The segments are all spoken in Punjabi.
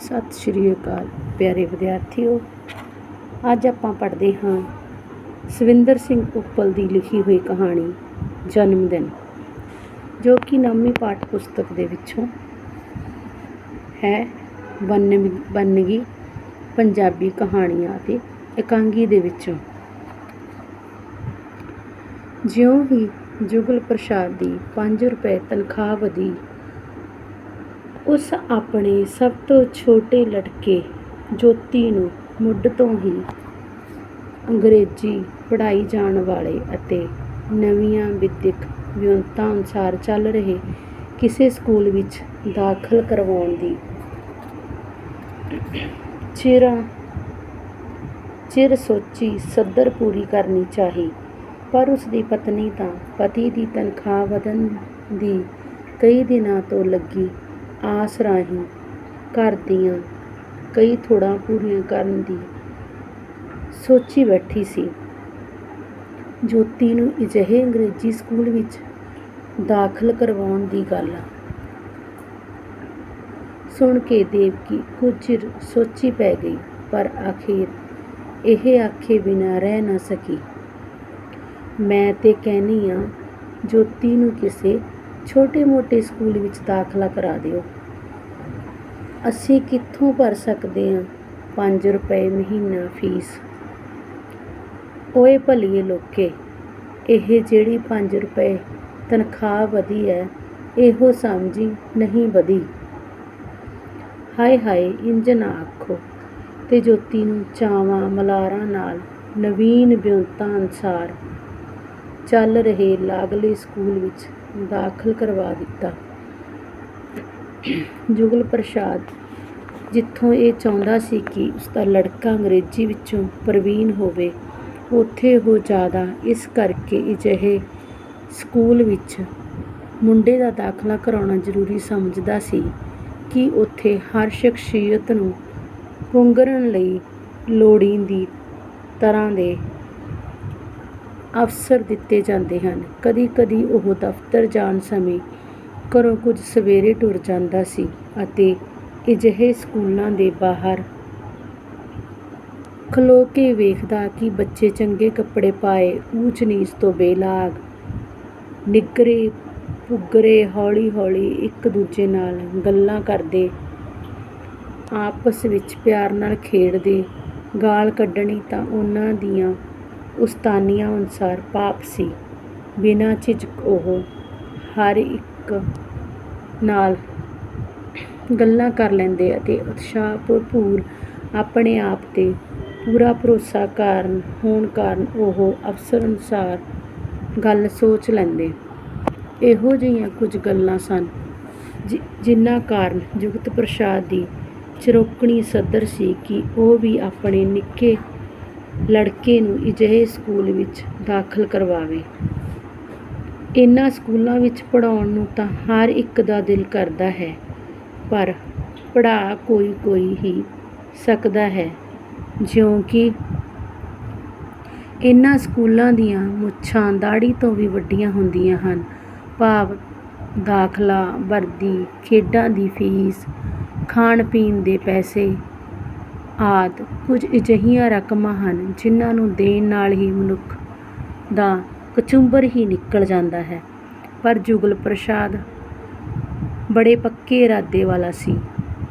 ਸਤਿ ਸ਼੍ਰੀ ਅਕਾਲ ਪਿਆਰੇ ਵਿਦਿਆਰਥੀਓ। ਅੱਜ ਆਪਾਂ ਪੜ੍ਹਦੇ ਹਾਂ ਸਵਿੰਦਰ ਸਿੰਘ ਉੱਪਲ ਦੀ ਲਿਖੀ ਹੋਈ ਕਹਾਣੀ, ਜਨਮ ਦਿਨ, ਜੋ ਕਿ ਨਾਮੀ ਪਾਠ ਪੁਸਤਕ ਦੇ ਵਿੱਚੋਂ ਹੈ। ਵੰਨ ਵੰਨਗੀ ਪੰਜਾਬੀ ਕਹਾਣੀਆਂ ਅਤੇ ਇਕਾਂਗੀ ਦੇ ਵਿੱਚੋਂ। ਜਿਉਂ ਹੀ ਜੁਗਲ ਪ੍ਰਸਾਦ ਦੀ 5 ਰੁਪਏ ਤਨਖਾਹ ਵਧੀ ਉਸ ਆਪਣੇ ਸਭ ਤੋਂ ਛੋਟੇ ਲੜਕੇ ਜੋਤੀ ਨੂੰ ਮੁੱਢ ਤੋਂ ਹੀ ਅੰਗਰੇਜ਼ੀ ਪੜ੍ਹਾਈ ਜਾਣ ਵਾਲੇ ਅਤੇ ਨਵੀਆਂ ਵਿੱਦਿਅਕ ਵਿਉਂਤਾਂ ਅਨੁਸਾਰ ਚੱਲ ਰਹੇ ਕਿਸੇ ਸਕੂਲ ਵਿੱਚ ਦਾਖਲ ਕਰਵਾਉਣ ਦੀ ਚਿਰਾਂ, ਚਿਰ ਸੋਚੀ ਸੱਦਰ ਪੂਰੀ ਕਰਨੀ ਚਾਹੀ, ਪਰ ਉਸ ਦੀ ਪਤਨੀ ਤਾਂ ਪਤੀ ਦੀ ਤਨਖਾਹ ਵਧਣ ਦੀ ਕਈ ਦਿਨਾਂ ਤੋਂ ਲੱਗੀ। ਆਸ ਰਾਹੀਂ ਘਰ ਦੀਆਂ ਕਈ ਥੋੜਾਂ ਪੂਰੀਆਂ ਕਰਨ ਦੀ ਸੋਚੀ ਬੈਠੀ ਸੀ। ਜੋਤੀ ਨੂੰ ਅਜਿਹੇ ਅੰਗਰੇਜ਼ੀ ਸਕੂਲ ਵਿੱਚ ਦਾਖਲ ਕਰਵਾਉਣ ਦੀ ਗੱਲ ਸੁਣ ਕੇ ਦੇਵਕੀ ਕੁਝ ਚਿਰ ਸੋਚੀ ਪੈ ਗਈ, ਪਰ ਆਖਿਰ ਇਹ ਆਖੇ ਬਿਨਾਂ ਰਹਿ ਨਾ ਸਕੀ। ਮੈਂ ਤੇ ਕਹਿਨੀ ਆ, ਜੋਤੀ ਨੂੰ ਕਿਸੇ ਛੋਟੇ-ਮੋਟੇ ਸਕੂਲ ਵਿੱਚ ਦਾਖਲਾ ਕਰਾ ਦਿਓ। ਅਸੀਂ ਕਿੱਥੋਂ ਭਰ ਸਕਦੇ ਹਾਂ? ਪੰਜ ਰੁਪਏ ਮਹੀਨਾ ਫੀਸ। ਓਏ ਭਲੀਏ ਲੋਕੇ, ਇਹ ਜਿਹੜੀ ਪੰਜ ਰੁਪਏ ਤਨਖਾਹ ਵਧੀ ਹੈ ਇਹੋ ਸਮਝੀ ਨਹੀਂ ਵਧੀ। ਹਾਏ ਹਾਏ ਇੰਜ ਨਾ ਆਖੋ। ਤੇ ਜੋਤੀ ਨੂੰ ਚਾਵਾਂ ਮਲਾਰਾਂ ਨਾਲ ਨਵੀਨ ਵਿਉਂਤਾਂ ਅਨੁਸਾਰ ਚੱਲ ਰਹੇ ਲਾਗਲੇ ਸਕੂਲ ਵਿੱਚ ਦਾਖਲ ਕਰਵਾ ਦਿੱਤਾ। ਜੁਗਲ ਪ੍ਰਸਾਦ। ਜਿੱਥੋਂ ਇਹ ਚਾਹੁੰਦਾ ਸੀ ਕਿ ਉਸ ਦਾ ਲੜਕਾ ਅੰਗਰੇਜ਼ੀ ਵਿੱਚੋਂ ਪ੍ਰਵੀਨ ਹੋਵੇ, ਉੱਥੇ ਉਹ ਜ਼ਿਆਦਾ ਇਸ ਕਰਕੇ ਅਜਿਹੇ ਸਕੂਲ ਵਿੱਚ ਮੁੰਡੇ ਦਾ ਦਾਖਲਾ ਕਰਾਉਣਾ ਜ਼ਰੂਰੀ ਸਮਝਦਾ ਸੀ ਕਿ ਉੱਥੇ ਹਰ ਸ਼ਖਸੀਅਤ ਨੂੰ ਪੁੰਗਰਨ ਲਈ ਲੋੜੀਂਦੀ ਤਰ੍ਹਾਂ ਦੇ ਅਵਸਰ ਦਿੱਤੇ ਜਾਂਦੇ ਹਨ। ਕਦੀ ਕਦੀ ਉਹ ਦਫ਼ਤਰ ਜਾਣ ਸਮੇਂ ਘਰੋਂ ਕੁਝ ਸਵੇਰੇ ਟੁਰ ਜਾਂਦਾ ਸੀ ਅਤੇ ਅਜਿਹੇ ਸਕੂਲਾਂ ਦੇ ਬਾਹਰ ਖਲੋ ਕੇ ਵੇਖਦਾ ਕਿ ਬੱਚੇ ਚੰਗੇ ਕੱਪੜੇ ਪਾਏ, ਊਚ ਨੀਚ ਤੋਂ ਬੇਲਾਗ, ਨਿੱਗਰੇ, ਪੁੱਗਰੇ ਹੌਲੀ ਹੌਲੀ ਇੱਕ ਦੂਜੇ ਨਾਲ ਗੱਲਾਂ ਕਰਦੇ, ਆਪਸ ਵਿੱਚ ਪਿਆਰ ਨਾਲ ਖੇਡਦੇ, ਗਾਲ ਕੱਢਣੀ ਤਾਂ ਉਹਨਾਂ ਦੀਆਂ ਉਸਤਾਨੀਆਂ ਅਨੁਸਾਰ ਪਾਪ ਸੀ। ਬਿਨਾਂ ਝਿਜਕ ਉਹ ਹਰ ਇੱਕ ਨਾਲ ਗੱਲਾਂ ਕਰ ਲੈਂਦੇ ਅਤੇ ਉਤਸ਼ਾਹ ਭਰਪੂਰ ਆਪਣੇ ਆਪ ਤੇ ਪੂਰਾ ਭਰੋਸਾ ਕਾਰਨ ਹੋਣ ਕਾਰਨ ਉਹ ਅਵਸਰ ਅਨੁਸਾਰ ਗੱਲ ਸੋਚ ਲੈਂਦੇ। ਇਹੋ ਜਿਹੀਆਂ ਕੁਝ ਗੱਲਾਂ ਸਨ ਜਿਨ੍ਹਾਂ ਕਾਰਨ ਜੁਗਤ ਪ੍ਰਸਾਦ ਦੀ ਚਰੋਕਣੀ ਸੱਦਰ ਸੀ ਕਿ ਉਹ ਵੀ ਆਪਣੇ ਨਿੱਕੇ ਲੜਕੇ ਨੂੰ ਅਜਿਹੇ ਸਕੂਲ ਵਿੱਚ ਦਾਖਲ ਕਰਵਾਵੇ। ਇਨ੍ਹਾਂ ਸਕੂਲਾਂ ਵਿੱਚ ਪੜ੍ਹਾਉਣ ਨੂੰ ਤਾਂ ਹਰ ਇੱਕ ਦਾ ਦਿਲ ਕਰਦਾ ਹੈ, ਪਰ ਪੜ੍ਹਾ ਕੋਈ ਕੋਈ ਹੀ ਸਕਦਾ ਹੈ ਜਿਉਂ ਕਿ ਇਨ੍ਹਾਂ ਸਕੂਲਾਂ ਦੀਆਂ ਮੁੱਛਾਂ ਦਾੜ੍ਹੀ ਤੋਂ ਵੀ ਵੱਡੀਆਂ ਹੁੰਦੀਆਂ ਹਨ। ਭਾਵ ਦਾਖਲਾ, ਵਰਦੀ, ਖੇਡਾਂ ਦੀ ਫੀਸ ਖਾਣ ਪੀਣ ਦੇ ਪੈਸੇ ਆਦਿ ਕੁਝ ਅਜਿਹੀਆਂ ਰਕਮਾਂ ਹਨ ਜਿਨ੍ਹਾਂ ਨੂੰ ਦੇਣ ਨਾਲ ਹੀ ਮਨੁੱਖ ਦਾ ਕਚੁੰਬਰ ਹੀ ਨਿਕਲ ਜਾਂਦਾ ਹੈ। ਪਰ ਜੁਗਲ ਪ੍ਰਸਾਦ ਬੜੇ ਪੱਕੇ ਇਰਾਦੇ ਵਾਲਾ ਸੀ।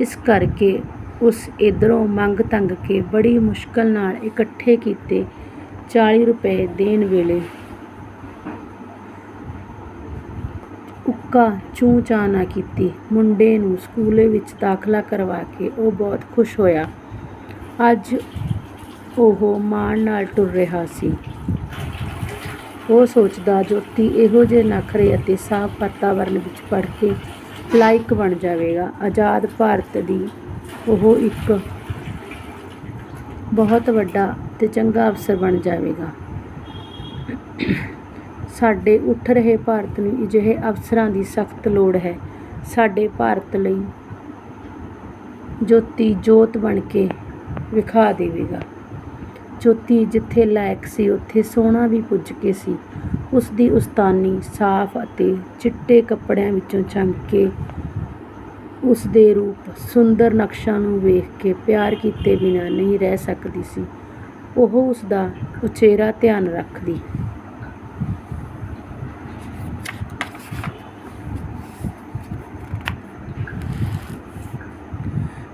ਇਸ ਕਰਕੇ ਉਸ ਇਧਰੋਂ ਮੰਗ ਤੰਗ ਕੇ ਬੜੀ ਮੁਸ਼ਕਲ ਨਾਲ ਇਕੱਠੇ ਕੀਤੇ 40 ਰੁਪਏ ਦੇਣ ਵੇਲੇ ਉੱਕਾ ਚੂੰ ਚਾਂ ਨਾ ਕੀਤੀ। ਮੁੰਡੇ ਨੂੰ ਸਕੂਲੇ ਵਿੱਚ ਦਾਖਲਾ ਕਰਵਾ ਕੇ ਉਹ ਬਹੁਤ ਖੁਸ਼ ਹੋਇਆ। ਅੱਜ ਉਹ ਮਾਣ ਨਾਲ ਟੁਰ ਰਿਹਾ ਸੀ। ਉਹ ਸੋਚਦਾ, ਜੋਤੀ, ਇਹੋ ਜਿਹੇ ਨਖਰੇ ਅਤੇ ਸਾਫ਼ ਵਾਤਾਵਰਨ ਵਿੱਚ ਪੜ੍ਹ ਕੇ ਲਾਇਕ ਬਣ ਜਾਵੇਗਾ। ਆਜ਼ਾਦ ਭਾਰਤ ਦੀ ਉਹ ਇੱਕ ਬਹੁਤ ਵੱਡਾ ਤੇ ਚੰਗਾ ਅਫਸਰ ਬਣ ਜਾਵੇਗਾ। ਸਾਡੇ ਉੱਠ ਰਹੇ ਭਾਰਤ ਨੂੰ ਅਜਿਹੇ ਅਫਸਰਾਂ ਦੀ ਸਖਤ ਲੋੜ ਹੈ। ਸਾਡੇ ਭਾਰਤ ਲਈ ਜੋਤੀ ਜੋਤ ਬਣ ਕੇ ਵਿਖਾ ਦੇਵੇਗਾ। ਜੋਤੀ ਜਿੱਥੇ ਲਾਇਕ ਸੀ, ਉੱਥੇ ਸੋਹਣਾ ਵੀ ਪੁੱਜ ਕੇ ਸੀ। ਉਸਦੀ ਉਸਤਾਨੀ ਸਾਫ਼ ਅਤੇ ਚਿੱਟੇ ਕੱਪੜਿਆਂ ਵਿੱਚੋਂ ਚਮਕ ਕੇ ਉਸ ਦੇ ਰੂਪ ਸੁੰਦਰ ਨਕਸ਼ਾਂ ਨੂੰ ਵੇਖ ਕੇ ਪਿਆਰ ਕੀਤੇ ਬਿਨਾਂ ਨਹੀਂ ਰਹਿ ਸਕਦੀ ਸੀ। ਉਹ ਉਸਦਾ ਉਚੇਰਾ ਧਿਆਨ ਰੱਖਦੀ।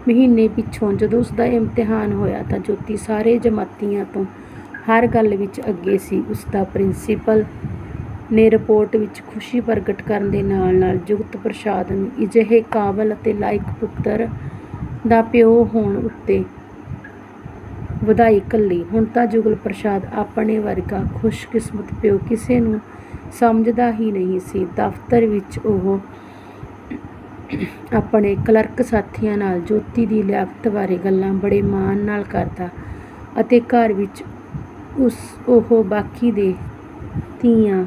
ਮਹੀਨੇ ਪਿੱਛੋਂ ਜਦੋਂ ਉਸ ਦਾ ਇਮਤਿਹਾਨ ਹੋਇਆ ਤਾਂ ਜੋਤੀ ਸਾਰੇ ਜਮਾਤੀਆਂ ਤੋਂ ਹਰ ਗੱਲ ਵਿੱਚ ਅੱਗੇ ਸੀ। ਉਸ ਦਾ ਪ੍ਰਿੰਸੀਪਲ ਨੇ ਰਿਪੋਰਟ ਵਿੱਚ ਖੁਸ਼ੀ ਪ੍ਰਗਟ ਕਰਨ ਦੇ ਨਾਲ ਨਾਲ ਜੁਗਤ ਪ੍ਰਸਾਦ ਨੂੰ ਅਜਿਹੇ ਕਾਬਲ ਅਤੇ ਲਾਇਕ ਪੁੱਤਰ ਦਾ ਪਿਓ ਹੋਣ ਉੱਤੇ ਵਧਾਈ ਘੱਲੀ। ਹੁਣ ਤਾਂ ਜੁਗਲ ਪ੍ਰਸਾਦ ਆਪਣੇ ਵਰਗਾ ਖੁਸ਼ਕਿਸਮਤ ਪਿਓ ਕਿਸੇ ਨੂੰ ਸਮਝਦਾ ਹੀ ਨਹੀਂ ਸੀ। ਦਫ਼ਤਰ ਵਿੱਚ ਉਹ ਆਪਣੇ ਕਲਰਕ ਸਾਥੀਆਂ ਨਾਲ ਜੋਤੀ ਦੀ ਲਿਆਕਤ ਬਾਰੇ ਗੱਲਾਂ ਬੜੇ ਮਾਣ ਨਾਲ ਕਰਦਾ ਅਤੇ ਘਰ ਵਿੱਚ ਉਸ ਉਹ ਬਾਕੀ ਦੇ ਧੀਆਂ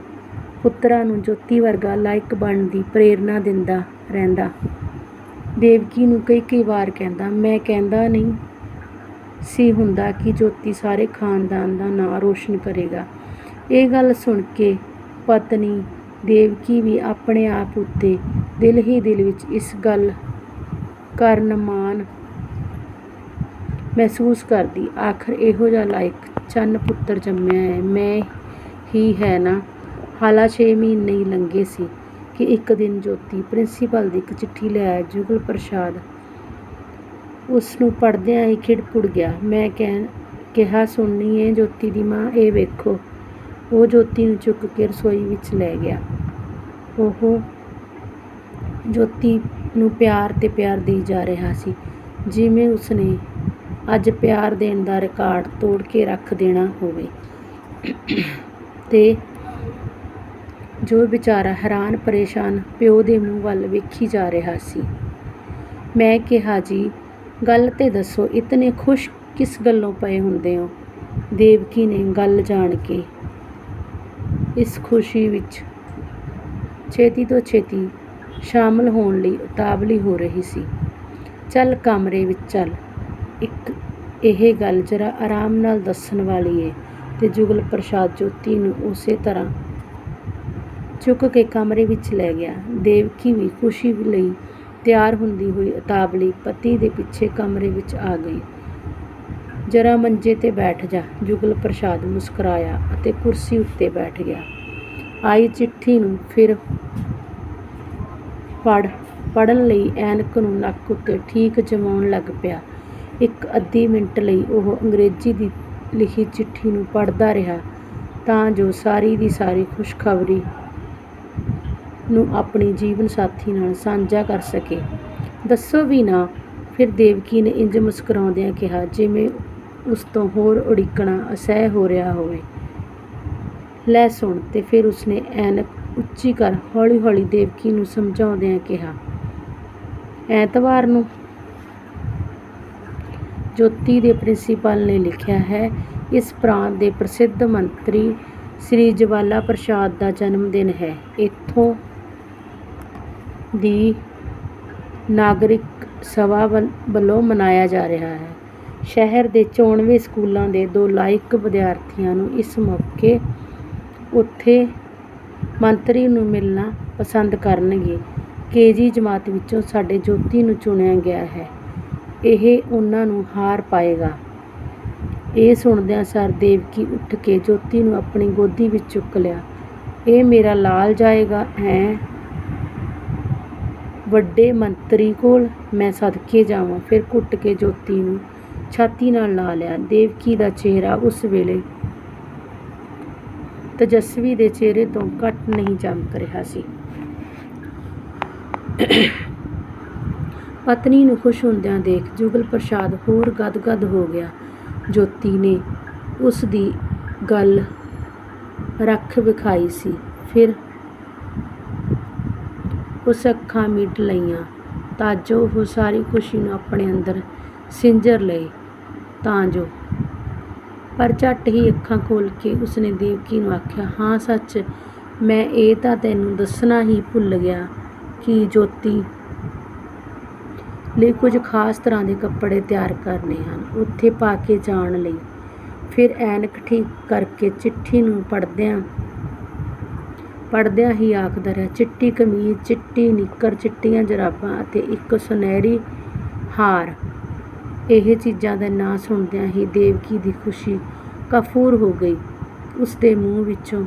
ਪੁੱਤਰਾਂ ਨੂੰ ਜੋਤੀ ਵਰਗਾ ਲਾਇਕ ਬਣਨ ਦੀ ਪ੍ਰੇਰਨਾ ਦਿੰਦਾ ਰਹਿੰਦਾ। ਦੇਵਕੀ ਨੂੰ ਕਈ ਕਈ ਵਾਰ ਕਹਿੰਦਾ, ਮੈਂ ਕਹਿੰਦਾ ਨਹੀਂ ਸੀ ਹੁੰਦਾ ਕਿ ਜੋਤੀ ਸਾਰੇ ਖਾਨਦਾਨ ਦਾ ਨਾਂ ਰੋਸ਼ਨ ਕਰੇਗਾ। ਇਹ ਗੱਲ ਸੁਣ ਕੇ ਪਤਨੀ ਦੇਵਕੀ ਵੀ ਆਪਣੇ ਆਪ ਉੱਤੇ ਦਿਲ ਹੀ ਦਿਲ ਵਿੱਚ ਇਸ ਗੱਲ ਕਾਰਨ ਮਾਣ ਮਹਿਸੂਸ ਕਰਦੀ। ਆਖਰ ਇਹੋ ਜਿਹਾ ਲਾਇਕ ਚੰਨ ਪੁੱਤਰ ਜੰਮਿਆ ਹੈ। ਮੈਂ ਹੀ ਹੈ ਨਾ। ਹਾਲਾਂ ਛੇ ਮਹੀਨੇ ਹੀ ਲੰਘੇ ਸੀ ਕਿ ਇੱਕ ਦਿਨ ਜੋਤੀ ਪ੍ਰਿੰਸੀਪਲ ਦੀ ਇੱਕ ਚਿੱਠੀ ਲੈ ਆਇਆ ਜੁਗਲ ਪ੍ਰਸਾਦ ਉਸ ਨੂੰ ਪੜ੍ਹਦਿਆਂ ਹੀ ਖਿੜ ਪੁੜ ਗਿਆ। ਮੈਂ ਕਹਿ ਕਿਹਾ, ਸੁਣਨੀ ਏ ਜੋਤੀ ਦੀ ਮਾਂ, ਇਹ ਵੇਖੋ। ਉਹ ਜੋਤੀ ਨੂੰ ਚੁੱਕ ਕੇ ਰਸੋਈ ਵਿੱਚ ਲੈ ਗਿਆ। ਉਹ ਜੋਤੀ ਨੂੰ ਪਿਆਰ ਤੇ ਪਿਆਰ ਦੇਈ ਜਾ ਰਿਹਾ ਸੀ। ਜਿਵੇਂ ਉਸਨੇ ਅੱਜ ਪਿਆਰ ਦੇਣ ਦਾ ਰਿਕਾਰਡ ਤੋੜ ਕੇ ਰੱਖ ਦੇਣਾ ਹੋਵੇ। ਤੇ ਜੋ ਵਿਚਾਰਾ ਹੈਰਾਨ, ਪਰੇਸ਼ਾਨ ਪਿਓ ਦੇ ਮੂੰਹ ਵੱਲ ਵੇਖੀ ਜਾ ਰਿਹਾ ਸੀ। ਮੈਂ ਕਿਹਾ, ਜੀ, ਗੱਲ ਤੇ ਦੱਸੋ, ਇਤਨੇ ਖੁਸ਼ ਕਿਸ ਗੱਲੋਂ ਪਏ ਹੁੰਦੇ ਹੋ? ਦੇਵਕੀ ਨੇ ਗੱਲ ਜਾਣ ਕੇ ਇਸ ਖੁਸ਼ੀ ਵਿੱਚ ਛੇਤੀ ਤੋਂ ਛੇਤੀ ਸ਼ਾਮਲ ਹੋਣ ਲਈ ਉਤਾਵਲੀ ਹੋ ਰਹੀ ਸੀ। ਚੱਲ ਕਮਰੇ ਵਿੱਚ ਚੱਲ। ਇੱਕ ਇਹ ਗੱਲ ਜਰਾ ਆਰਾਮ ਨਾਲ ਦੱਸਣ ਵਾਲੀ ਏ ਤੇ ਜੁਗਲ ਪ੍ਰਸਾਦ ਜੋਤੀ ਨੂੰ ਉਸੇ ਤਰ੍ਹਾਂ ਚੁੱਕ ਕੇ ਕਮਰੇ ਵਿੱਚ ਲੈ ਗਿਆ। ਦੇਵਕੀ ਵੀ ਖੁਸ਼ੀ ਲਈ ਤਿਆਰ ਹੁੰਦੀ ਹੋਈ ਉਤਾਵਲੀ ਪਤੀ ਦੇ ਪਿੱਛੇ ਕਮਰੇ ਵਿੱਚ ਆ ਗਈ। ਜਰਾ ਮੰਜੇ ਤੇ ਬੈਠ ਜਾ। ਜੁਗਲ ਪ੍ਰਸਾਦ ਮੁਸਕਰਾਇਆ ਅਤੇ ਕੁਰਸੀ ਉੱਤੇ ਬੈਠ ਗਿਆ। ਆਈ ਚਿੱਠੀ ਨੂੰ ਫਿਰ ਪੜ ਪੜਨ ਲਈ ਐਨਕ ਨੂੰ ਨੱਕ ਉੱਤੇ ਠੀਕ ਜਮਾਉਣ ਲੱਗ ਪਿਆ। ਇੱਕ ਅੱਧੀ ਮਿੰਟ ਲਈ ਉਹ ਅੰਗਰੇਜ਼ੀ ਦੀ ਲਿਖੀ ਚਿੱਠੀ ਨੂੰ ਪੜਦਾ ਰਿਹਾ ਤਾਂ ਜੋ ਸਾਰੀ ਦੀ ਸਾਰੀ ਖੁਸ਼ਖਬਰੀ ਨੂੰ ਆਪਣੀ ਜੀਵਨ ਸਾਥੀ ਨਾਲ ਸਾਂਝਾ ਕਰ ਸਕੇ। ਦੱਸੋ ਵੀ ਨਾ, ਫਿਰ ਦੇਵਕੀ ਨੇ ਇੰਜ ਮੁਸਕਰਾਉਂਦਿਆਂ ਕਿਹਾ, ਜਿਵੇਂ ਉਸ ਤੋਂ ਹੋਰ ਉਡੀਕਣਾ ਅਸਹਿ ਹੋ ਰਿਹਾ ਹੋਵੇ। ਲੈ ਸੁਣ ਤੇ ਫਿਰ ਉਸਨੇ ਐਨਕ ਉੱਚੀ ਕਰ ਹੌਲੀ ਹੌਲੀ ਦੇਵਕੀ ਨੂੰ ਸਮਝਾਉਂਦਿਆਂ ਕਿਹਾ, ਐਤਵਾਰ ਨੂੰ ਜੋਤੀ ਦੇ ਪ੍ਰਿੰਸੀਪਲ ਨੇ ਲਿਖਿਆ ਹੈ, ਇਸ ਪ੍ਰਾਂਤ ਦੇ ਪ੍ਰਸਿੱਧ ਮੰਤਰੀ ਸ੍ਰੀ ਜਵਾਲਾ ਪ੍ਰਸਾਦ ਦਾ ਜਨਮ ਦਿਨ ਹੈ। ਇੱਥੋਂ ਦੀ ਨਾਗਰਿਕ ਸਭਾ ਵੱਲ- ਵੱਲੋਂ ਮਨਾਇਆ ਜਾ ਰਿਹਾ ਹੈ। ਸ਼ਹਿਰ ਦੇ ਚੋਣਵੇਂ ਸਕੂਲਾਂ ਦੇ ਦੋ ਲਾਇਕ ਵਿਦਿਆਰਥੀਆਂ ਨੂੰ ਇਸ ਮੌਕੇ ਉੱਥੇ ਮੰਤਰੀ ਨੂੰ ਮਿਲਣਾ ਪਸੰਦ ਕਰਨਗੇ। ਕੇਜੀ ਜਮਾਤ ਵਿੱਚੋਂ ਸਾਡੇ ਜੋਤੀ ਨੂੰ ਚੁਣਿਆ ਗਿਆ ਹੈ। ਇਹ ਉਹਨਾਂ ਨੂੰ ਹਾਰ ਪਾਏਗਾ। ਇਹ ਸੁਣਦਿਆਂ ਸਰ ਦੇਵਕੀ ਉੱਠ ਕੇ ਜੋਤੀ ਨੂੰ ਆਪਣੀ ਗੋਦੀ ਵਿੱਚ ਚੁੱਕ ਲਿਆ। ਇਹ ਮੇਰਾ ਲਾਲ ਜਾਏਗਾ ਐਂ ਵੱਡੇ ਮੰਤਰੀ ਕੋਲ ਮੈਂ ਸਦਕੇ ਜਾਵਾਂ, ਫਿਰ ਘੁੱਟ ਕੇ ਜੋਤੀ ਨੂੰ ਛਾਤੀ ਨਾਲ ਲਾ ਲਿਆ। ਦੇਵਕੀ ਦਾ ਚਿਹਰਾ ਉਸ ਵੇਲੇ ਤਜਸਵੀ ਦੇ ਚਿਹਰੇ ਤੋਂ ਘੱਟ ਨਹੀਂ ਚਮਕ ਰਿਹਾ ਸੀ। ਪਤਨੀ ਨੂੰ ਖੁਸ਼ ਹੁੰਦਿਆਂ ਦੇਖ ਜੁਗਲ ਪ੍ਰਸਾਦ ਹੋਰ ਗਦਗਦ ਹੋ ਗਿਆ। ਜੋਤੀ ਨੇ ਉਸ ਦੀ ਗੱਲ ਰੱਖ ਵਿਖਾਈ ਸੀ। ਫਿਰ ਉਸ ਅੱਖਾਂ ਮੀਟ ਲਈਆਂ। ਤਾਂ ਜੋ ਉਹ ਸਾਰੀ ਖੁਸ਼ੀ ਨੂੰ ਆਪਣੇ ਅੰਦਰ ਸਿੰਜਰ ਲਏ, ਤਾਂ ਜੋ ਪਰ ਝੱਟ ਹੀ ਅੱਖਾਂ ਖੋਲ੍ਹ ਕੇ ਉਸਨੇ ਦੇਵਕੀ ਨੂੰ ਆਖਿਆ, ਹਾਂ ਸੱਚ, ਮੈਂ ਇਹ ਤਾਂ ਤੈਨੂੰ ਦੱਸਣਾ ਹੀ ਭੁੱਲ ਗਿਆ ਕਿ ਜੋਤੀ ਲਈ ਕੁਝ ਖਾਸ ਤਰ੍ਹਾਂ ਦੇ ਕੱਪੜੇ ਤਿਆਰ ਕਰਨੇ ਹਨ। ਉੱਥੇ ਪਾ ਕੇ ਜਾਣ ਲਈ। ਫਿਰ ਐਨਕ ਠੀਕ ਕਰਕੇ ਚਿੱਠੀ ਨੂੰ ਪੜ੍ਹਦਿਆਂ ਪੜਦਿਆਂ ਹੀ ਆਖਦਾ ਰਿਹਾ, ਚਿੱਟੀ ਕਮੀਜ਼, ਚਿੱਟੀ ਨਿੱਕਰ, ਚਿੱਟੀਆਂ ਜਰਾਬਾਂ ਅਤੇ ਇੱਕ ਸੁਨਹਿਰੀ ਹਾਰ। ਇਹ ਚੀਜ਼ਾਂ ਦਾ ਨਾਂ ਸੁਣਦਿਆਂ ਹੀ ਦੇਵਕੀ ਦੀ ਖੁਸ਼ੀ ਕਫੂਰ ਹੋ ਗਈ। ਉਸ ਦੇ ਮੂੰਹ ਵਿੱਚੋਂ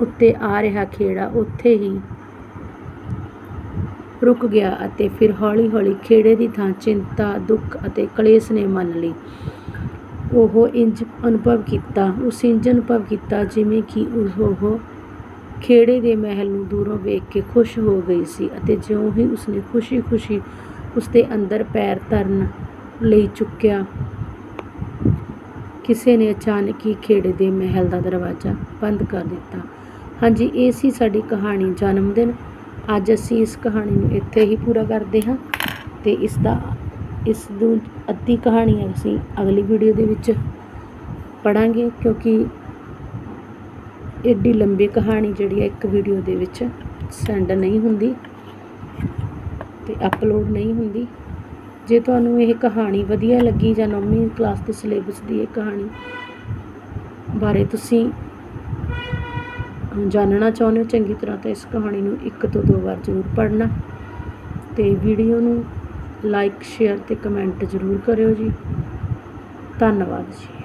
ਉੱਤੇ ਆ ਰਿਹਾ ਖੇੜਾ ਉੱਥੇ ਹੀ ਰੁਕ ਗਿਆ ਅਤੇ ਫਿਰ ਹੌਲੀ-ਹੌਲੀ ਖੇੜੇ ਦੀ ਥਾਂ ਚਿੰਤਾ, ਦੁੱਖ ਅਤੇ ਕਲੇਸ਼ ਨੇ ਮੰਨ ਲਈ। ਉਹ ਇੰਜ ਅਨੁਭਵ ਕੀਤਾ, ਉਸ ਇੰਜ ਅਨੁਭਵ ਕੀਤਾ ਜਿਵੇਂ ਕਿ ਉਹ ਉਹ ਖੇੜੇ ਦੇ ਮਹਿਲ ਨੂੰ ਦੂਰੋਂ ਵੇਖ ਕੇ ਖੁਸ਼ ਹੋ ਗਈ ਸੀ ਅਤੇ ਜਿਉਂ ਹੀ ਉਸਨੇ ਖੁਸ਼ੀ-ਖੁਸ਼ੀ ਉਸਦੇ ਅੰਦਰ ਪੈਰ ਧਰਨ ਲਈ ਚੁੱਕਿਆ। ਕਿਸੇ ਨੇ ਅਚਾਨਕ ਹੀ ਖੇੜੇ ਦੇ ਮਹਿਲ ਦਾ ਦਰਵਾਜ਼ਾ ਬੰਦ ਕਰ ਦਿੱਤਾ। ਹਾਂਜੀ, ਇਹ ਸੀ ਸਾਡੀ ਕਹਾਣੀ ਜਨਮ ਦਿਨ। ਅੱਜ ਅਸੀਂ ਇਸ ਕਹਾਣੀ ਨੂੰ ਇੱਥੇ ਹੀ ਪੂਰਾ ਕਰਦੇ ਹਾਂ ਤੇ ਇਸ ਦਾ, ਇਸ ਨੂੰ ਅੱਧੀ ਕਹਾਣੀ ਅਸੀਂ ਅਗਲੀ ਵੀਡੀਓ ਦੇ ਵਿੱਚ ਪੜਾਂਗੇ ਕਿਉਂਕਿ ਏਡੀ ਲੰਬੀ ਕਹਾਣੀ ਜਿਹੜੀ ਹੈ ਇੱਕ ਵੀਡੀਓ ਦੇ ਵਿੱਚ ਸੈਂਡ ਨਹੀਂ ਹੁੰਦੀ ਤੇ ਅਪਲੋਡ ਨਹੀਂ ਹੁੰਦੀ। ਜੇ ਤੁਹਾਨੂੰ ਇਹ ਕਹਾਣੀ ਵਧੀਆ ਲੱਗੀ ਜਾਂ ਨੌਵੀਂ ਕਲਾਸ ਦੇ ਸਿਲੇਬਸ ਦੀ ਇਹ ਕਹਾਣੀ ਬਾਰੇ ਤੁਸੀਂ ਜਾਣਨਾ ਚਾਹੁੰਦੇ ਹੋ, ਚੰਗੀ ਤਰ੍ਹਾਂ ਤਾਂ ਇਸ ਕਹਾਣੀ ਨੂੰ ਇੱਕ ਤੋਂ ਦੋ ਵਾਰ ਜ਼ਰੂਰ ਪੜ੍ਹਨਾ ਤੇ ਵੀਡੀਓ ਨੂੰ ਲਾਈਕ, ਸ਼ੇਅਰ ਤੇ ਕਮੈਂਟ ਜ਼ਰੂਰ ਕਰਿਓ ਜੀ। ਧੰਨਵਾਦ ਜੀ।